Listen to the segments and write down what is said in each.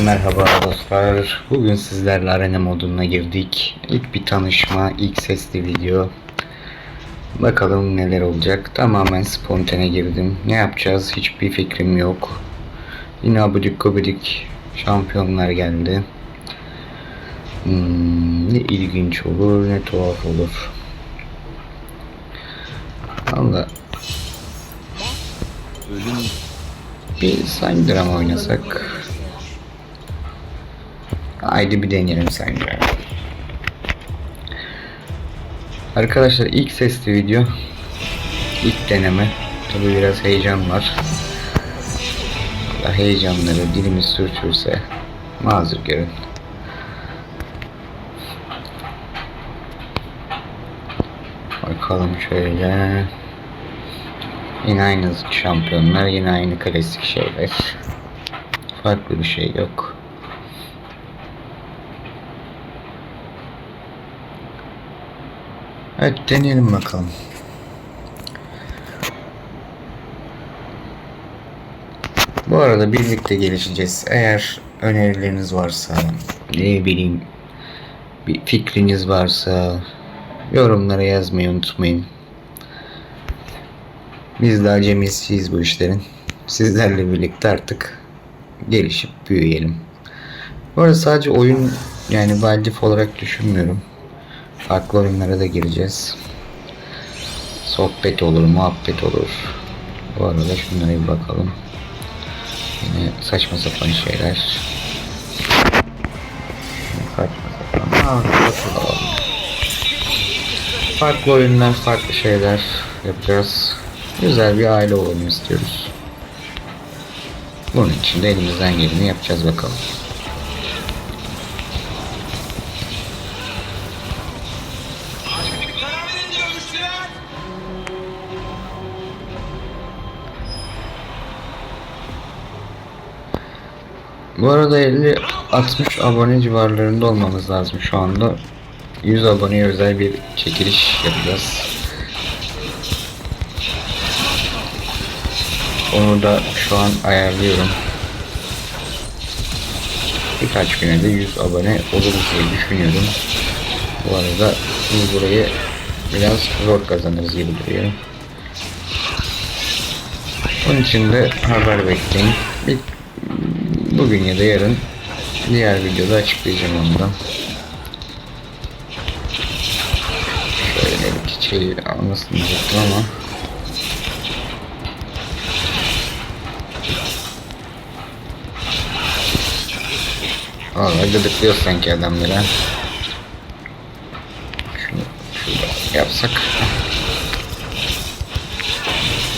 Herkese merhaba dostlar. Bugün sizlerle arena moduna girdik. İlk bir tanışma, ilk sesli video. Bakalım neler olacak. Tamamen spontane girdim. Ne yapacağız hiçbir fikrim yok. Yine abidik gubidik şampiyonlar geldi. Hmm, ne ilginç olur ne tuhaf olur. Ölüm bir Syndra oynasak? Haydi bir deneyelim Syndra. Arkadaşlar ilk sesli video. ilk deneme. Tabi biraz heyecan var. Heyecanları dilimiz sürçürse mazur görün. Bakalım şöyle. Yine aynı şampiyonlar, yine aynı klasik şeyler. Farklı bir şey yok. Evet deneyelim bakalım. Bu arada birlikte gelişeceğiz. Eğer önerileriniz varsa, ne bileyim bir fikriniz varsa yorumlara yazmayı unutmayın. Biz de acemisiyiz bu işlerin. Sizlerle birlikte artık gelişip büyüyelim. Bu arada sadece oyun yani validif olarak düşünmüyorum. Farklı oyunlara da gireceğiz. Sohbet olur, muhabbet olur. Bu arada şunlara bir bakalım. Yine saçma sapan şeyler. Saçma sapan. Aa. Farklı oyunlar, farklı şeyler yapacağız. Güzel bir aile olalım istiyoruz. Bunun için de elimizden geleni yapacağız bakalım. Bu arada 50-60 abone civarlarında olmamız lazım şu anda. 100 aboneye özel bir çekiliş yapacağız. Onu da şu an ayarlıyorum. Birkaç güne de 100 abone oluruz diye düşünüyorum. Bu arada biz burayı biraz zor kazanırız gibi duruyor. Onun için de haber bekleyin. Bir, bugün ya da yarın diğer videoda açıklayacağım ondan. Şöyle bir almasın diyecektim ama Valla gıdıklıyor sanki adamları ha. Şunu şurada yapsak.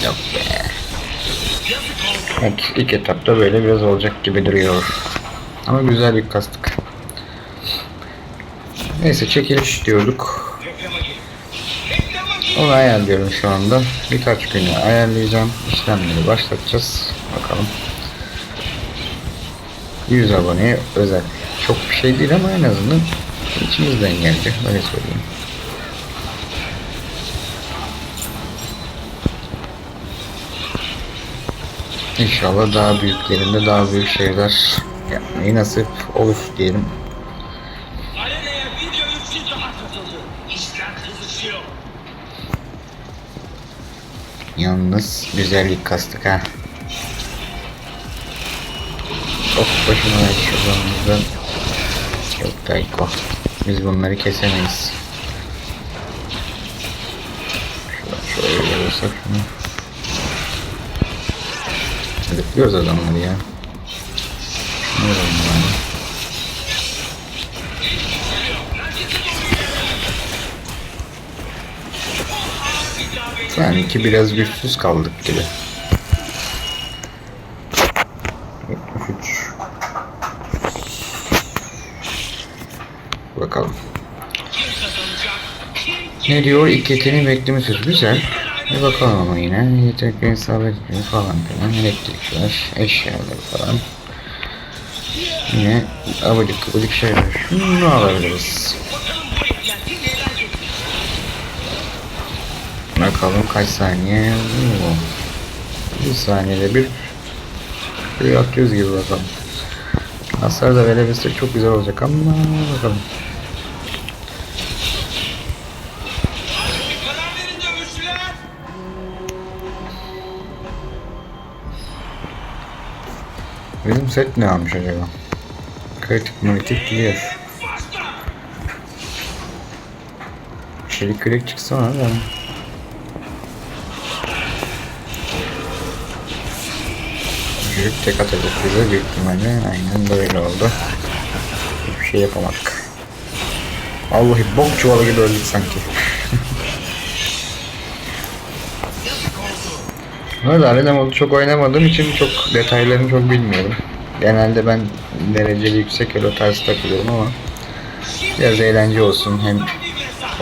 Yok be. Evet ilk etapta böyle biraz olacak gibi duruyor. Ama güzel bir kastık. Neyse çekiliş diyorduk. Onu ayarlıyorum şu anda. Birkaç güne ayarlayacağım. İşlemleri başlatacağız. Bakalım. 100 aboneye özel. Çok bir şey değil ama en azından içimizden geldi. Öyle söyleyeyim. İnşallah daha büyüklerinde daha büyük şeyler yapmayı nasip olur diyelim. Arenaya video 300 daha katıldı. İşler kızışıyor. Yalnız güzellik kastık ha. Çok başıma şuradan Yok Gayko. Biz bunları kesemeyiz. Şöyle, şöyle olsak şunu. Gıdıklıyoruz adamları ya. Yapalım bari. Sanki biraz güçsüz kaldık gibi. 73 Bakalım. Ne diyor? İlk yeteneği bekleme süresi güzel. Bir bakalım ama yine yeteneklerin etmiyor falan filan. Elektrikler, eşyalar falan. Yine abadik abadik şeyler. Şunu alabiliriz. Bakalım kaç saniye? Oo. Bir saniyede bir Şuraya atıyoruz gibi bakalım. Hasar da verebilsek çok güzel olacak ama bakalım. Bizim set ne almış acaba? Kritik malitik clear. Çelik kürek çıksa ona da. Büyük tek atacak bize büyük ihtimalle aynen böyle oldu. Hiçbir şey yapamadık. Vallahi bok çuvalı gibi öldük sanki. Böyle arena modu çok oynamadığım için çok detaylarını çok bilmiyorum. Genelde ben dereceli yüksek elo tarzı takılıyorum ama biraz eğlence olsun hem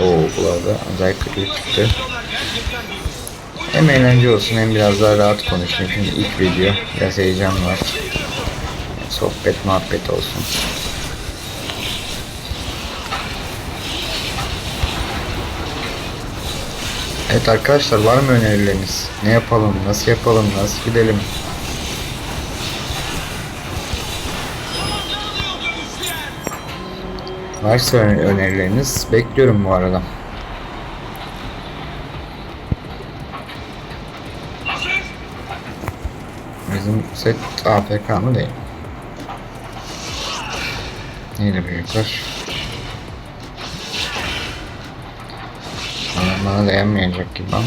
o burada acayip kötü çıktı. Hem eğlence olsun hem biraz daha rahat konuşayım. Çünkü ilk video biraz heyecan var. Sohbet muhabbet olsun. Evet arkadaşlar var mı önerileriniz? Ne yapalım? Nasıl yapalım? Nasıl gidelim? Varsa ön- önerileriniz bekliyorum bu arada. Bizim set AFK mı değil? Neydi büyükler? Bana, dayanmayacak gibi ama...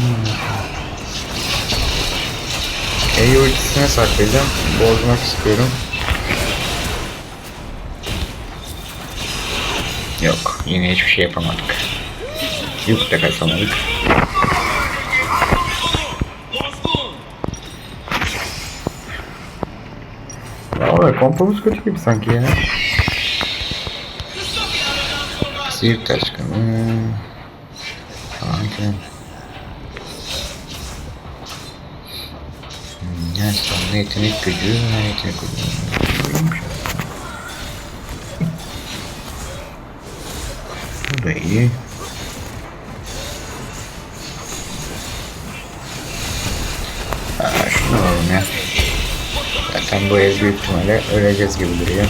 E ultisine saklayacağım. Bozmak istiyorum. Yok. Yine hiçbir şey yapamadık. Yük de kasamadık. Bozgun. Valla kompomuz kötü gibi sanki ya. Siirt aşkını. Falan filan. Hmm, Yani sonunda yetenek gücü, ha, yetenek gücü. Bu da iyi. Aa, şunu alalım ya. Zaten bu ev büyük ihtimalle öleceğiz gibi duruyor.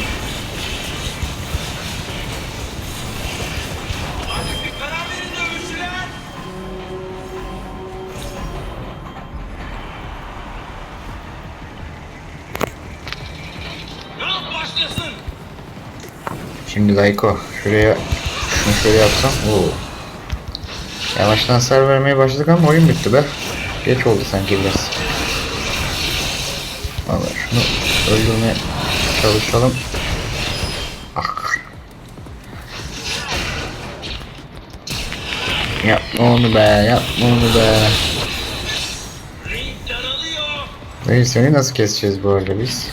Şimdi Dayko şuraya şunu şöyle yapsam oo. Yavaştan hasar vermeye başladık ama oyun bitti be. Geç oldu sanki biraz. Valla şunu öldürmeye çalışalım. Ah. Yapma onu be, yapma onu be. Dayı seni nasıl keseceğiz bu arada biz?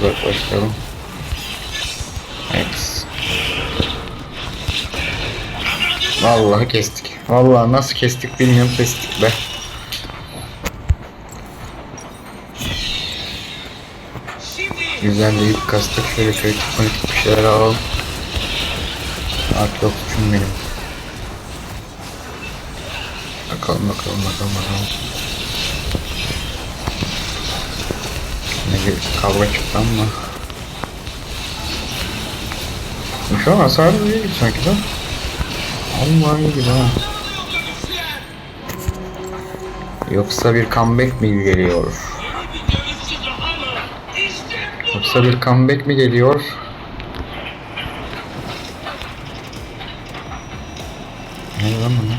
Uzaklaştıralım. Evet. Vallahi kestik. Vallahi nasıl kestik bilmiyorum kestik be. Güzel de yük kastık. Şöyle kritik politik bir şeyler alalım. Artık yok benim. Bakalım bakalım bakalım bakalım. Ne bir kavga çıktı ama. Şu an hasarı iyi gibi sanki de. Allah iyi gibi ha. Yoksa bir comeback mi geliyor? Yoksa bir comeback mi geliyor? Ne lan bu?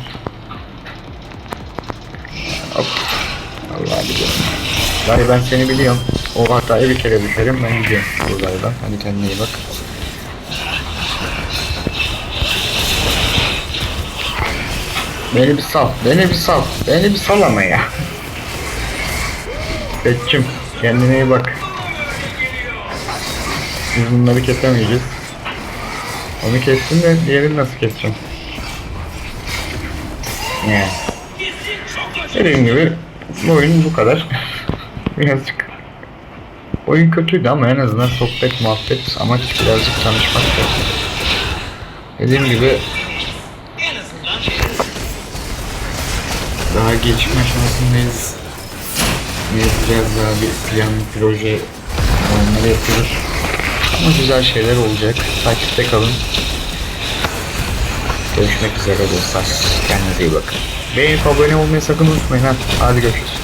Hop. Allah biliyorum. Dayı ben seni biliyorum. O hataya bir kere düşerim ben gidiyorum buralardan. Hadi kendine iyi bak. Beni bir sal. Beni bir sal. Beni bir sal ama ya. Bekçim kendine iyi bak. Biz bunları kesemeyeceğiz. Onu kestim de diğerini nasıl keseceğim? Ne? Dediğim gibi bu oyun bu kadar. Birazcık oyun kötüydü ama en azından sohbet muhabbet amaç birazcık tanışmak Dediğim gibi daha gelişme aşamasındayız. biraz daha bir plan, proje onları yapıyoruz. Ama güzel şeyler olacak. Takipte kalın. Görüşmek üzere dostlar. Kendinize iyi bakın. Beğenip abone olmayı sakın unutmayın ha. Hadi görüşürüz.